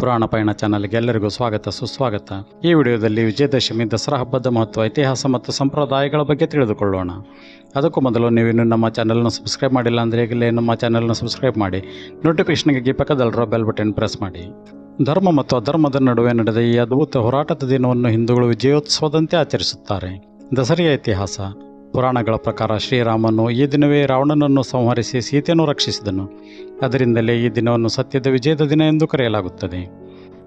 ಪುರಾಣ ಪಯಣ ಚಾನಲ್ಗೆ ಎಲ್ಲರಿಗೂ ಸ್ವಾಗತ, ಸುಸ್ವಾಗತ. ಈ ವಿಡಿಯೋದಲ್ಲಿ ವಿಜಯದಶಮಿ, ದಸರಾ ಹಬ್ಬದ ಮಹತ್ವ, ಇತಿಹಾಸ ಮತ್ತು ಸಂಪ್ರದಾಯಗಳ ಬಗ್ಗೆ ತಿಳಿದುಕೊಳ್ಳೋಣ. ಅದಕ್ಕೂ ಮೊದಲು ನೀವಿನ್ನು ನಮ್ಮ ಚಾನಲ್ನ ಸಬ್ಸ್ಕ್ರೈಬ್ ಮಾಡಿಲ್ಲ ಅಂದರೆ ಈಗಲೇ ನಮ್ಮ ಚಾನಲ್ನ ಸಬ್ಸ್ಕ್ರೈಬ್ ಮಾಡಿ. ನೋಟಿಫಿಕೇಷನ್ಗೆ ಪಕ್ಕದಲ್ಲಿರೋ ಬೆಲ್ ಬಟನ್ ಪ್ರೆಸ್ ಮಾಡಿ. ಧರ್ಮ ಮತ್ತು ಅಧರ್ಮದ ನಡುವೆ ನಡೆದ ಈ ಅದ್ಭುತ ಹೋರಾಟದ ದಿನವನ್ನು ಹಿಂದೂಗಳು ವಿಜಯೋತ್ಸವದಂತೆ ಆಚರಿಸುತ್ತಾರೆ. ದಸರೆಯ ಇತಿಹಾಸ. ಪುರಾಣಗಳ ಪ್ರಕಾರ ಶ್ರೀರಾಮನು ಈ ದಿನವೇ ರಾವಣನನ್ನು ಸಂಹರಿಸಿ ಸೀತೆಯನ್ನು ರಕ್ಷಿಸಿದನು. ಅದರಿಂದಲೇ ಈ ದಿನವನ್ನು ಸತ್ಯದ ವಿಜಯದ ದಿನ ಎಂದು ಕರೆಯಲಾಗುತ್ತದೆ.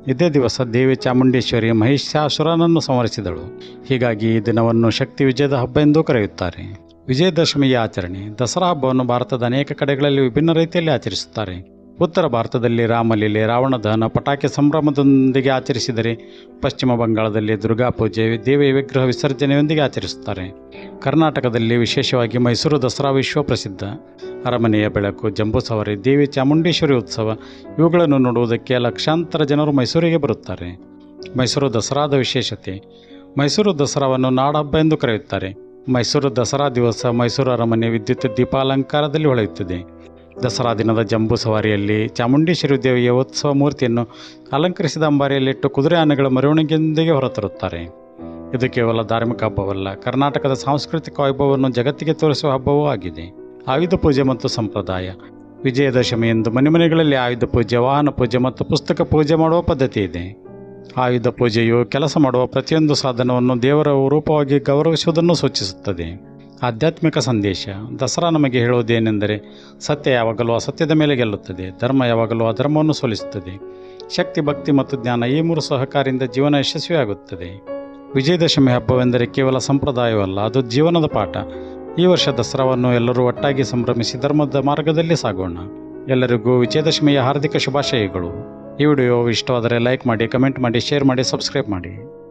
ಇದೇ ದಿವಸ ದೇವಿ ಚಾಮುಂಡೇಶ್ವರಿ ಮಹಿಷಾಸುರನನ್ನು ಸಂಹರಿಸಿದಳು. ಹೀಗಾಗಿ ಈ ದಿನವನ್ನು ಶಕ್ತಿ ವಿಜಯದ ಹಬ್ಬ ಎಂದು ಕರೆಯುತ್ತಾರೆ. ವಿಜಯದಶಮಿಯ ಆಚರಣೆ ದಸರಾ ಹಬ್ಬವನ್ನು ಭಾರತದ ಅನೇಕ ಕಡೆಗಳಲ್ಲಿ ವಿಭಿನ್ನ ರೀತಿಯಲ್ಲಿ ಆಚರಿಸುತ್ತಾರೆ. ಉತ್ತರ ಭಾರತದಲ್ಲಿ ರಾಮಲೀಲೆ ರಾವಣ ದಹನ ಪಟಾಕಿ ಸಂಭ್ರಮದೊಂದಿಗೆ ಆಚರಿಸಿದರೆ ಪಶ್ಚಿಮ ಬಂಗಾಳದಲ್ಲಿ ದುರ್ಗಾ ಪೂಜೆ, ದೇವಿಯ ವಿಗ್ರಹ ವಿಸರ್ಜನೆಯೊಂದಿಗೆ ಆಚರಿಸುತ್ತಾರೆ. ಕರ್ನಾಟಕದಲ್ಲಿ ವಿಶೇಷವಾಗಿ ಮೈಸೂರು ದಸರಾ ವಿಶ್ವ ಪ್ರಸಿದ್ಧ. ಅರಮನೆಯ ಬೆಳಕು, ಜಂಬೂ ಸವಾರಿ, ದೇವಿ ಚಾಮುಂಡೇಶ್ವರಿ ಉತ್ಸವ, ಇವುಗಳನ್ನು ನೋಡುವುದಕ್ಕೆ ಲಕ್ಷಾಂತರ ಜನರು ಮೈಸೂರಿಗೆ ಬರುತ್ತಾರೆ. ಮೈಸೂರು ದಸರಾದ ವಿಶೇಷತೆ, ಮೈಸೂರು ದಸರಾವನ್ನು ನಾಡಹಬ್ಬ ಎಂದು ಕರೆಯುತ್ತಾರೆ. ಮೈಸೂರು ದಸರಾ ದಿವಸ ಮೈಸೂರು ಅರಮನೆ ವಿದ್ಯುತ್ ದೀಪಾಲಂಕಾರದಲ್ಲಿ ಹೊಳೆಯುತ್ತದೆ. ದಸರಾ ದಿನದ ಜಂಬೂ ಸವಾರಿಯಲ್ಲಿ ಚಾಮುಂಡೇಶ್ವರಿ ದೇವಿಯ ಉತ್ಸವ ಮೂರ್ತಿಯನ್ನು ಅಲಂಕರಿಸಿದ ಅಂಬಾರಿಯಲ್ಲಿಟ್ಟು ಕುದುರೆ ಆನೆಗಳ ಮೆರವಣಿಗೆಯೊಂದಿಗೆ ಹೊರತರುತ್ತಾರೆ. ಇದು ಕೇವಲ ಧಾರ್ಮಿಕ ಹಬ್ಬವಲ್ಲ, ಕರ್ನಾಟಕದ ಸಾಂಸ್ಕೃತಿಕ ವೈಭವವನ್ನು ಜಗತ್ತಿಗೆ ತೋರಿಸುವ ಹಬ್ಬವೂ ಆಗಿದೆ. ಆಯುಧ ಪೂಜೆ ಮತ್ತು ಸಂಪ್ರದಾಯ. ವಿಜಯದಶಮಿ ಎಂದು ಮನೆ ಮನೆಗಳಲ್ಲಿ ಆಯುಧ ಪೂಜೆ, ವಾಹನ ಪೂಜೆ ಮತ್ತು ಪುಸ್ತಕ ಪೂಜೆ ಮಾಡುವ ಪದ್ಧತಿ ಇದೆ. ಆಯುಧ ಪೂಜೆಯು ಕೆಲಸ ಮಾಡುವ ಪ್ರತಿಯೊಂದು ಸಾಧನವನ್ನು ದೇವರ ರೂಪವಾಗಿ ಗೌರವಿಸುವುದನ್ನು ಸೂಚಿಸುತ್ತದೆ. ಆಧ್ಯಾತ್ಮಿಕ ಸಂದೇಶ. ದಸರಾ ನಮಗೆ ಹೇಳುವುದೇನೆಂದರೆ, ಸತ್ಯ ಯಾವಾಗಲೂ ಅಸತ್ಯದ ಮೇಲೆ ಗೆಲ್ಲುತ್ತದೆ, ಧರ್ಮ ಯಾವಾಗಲೂ ಅಧರ್ಮವನ್ನು ಸೋಲಿಸುತ್ತದೆ. ಶಕ್ತಿ, ಭಕ್ತಿ ಮತ್ತು ಜ್ಞಾನ ಈ ಮೂರು ಸಹಕಾರಿಯಿಂದ ಜೀವನ ಯಶಸ್ವಿಯಾಗುತ್ತದೆ. ವಿಜಯದಶಮಿ ಹಬ್ಬವೆಂದರೆ ಕೇವಲ ಸಂಪ್ರದಾಯವಲ್ಲ, ಅದು ಜೀವನದ ಪಾಠ. ಈ ವರ್ಷ ದಸರಾವನ್ನು ಎಲ್ಲರೂ ಒಟ್ಟಾಗಿ ಸಂಭ್ರಮಿಸಿ ಧರ್ಮದ ಮಾರ್ಗದಲ್ಲಿ ಸಾಗೋಣ. ಎಲ್ಲರಿಗೂ ವಿಜಯದಶಮಿಯ ಹಾರ್ದಿಕ ಶುಭಾಶಯಗಳು. ಈ ವಿಡಿಯೋ ಇಷ್ಟವಾದರೆ ಲೈಕ್ ಮಾಡಿ, ಕಮೆಂಟ್ ಮಾಡಿ, ಶೇರ್ ಮಾಡಿ, ಸಬ್ಸ್ಕ್ರೈಬ್ ಮಾಡಿ.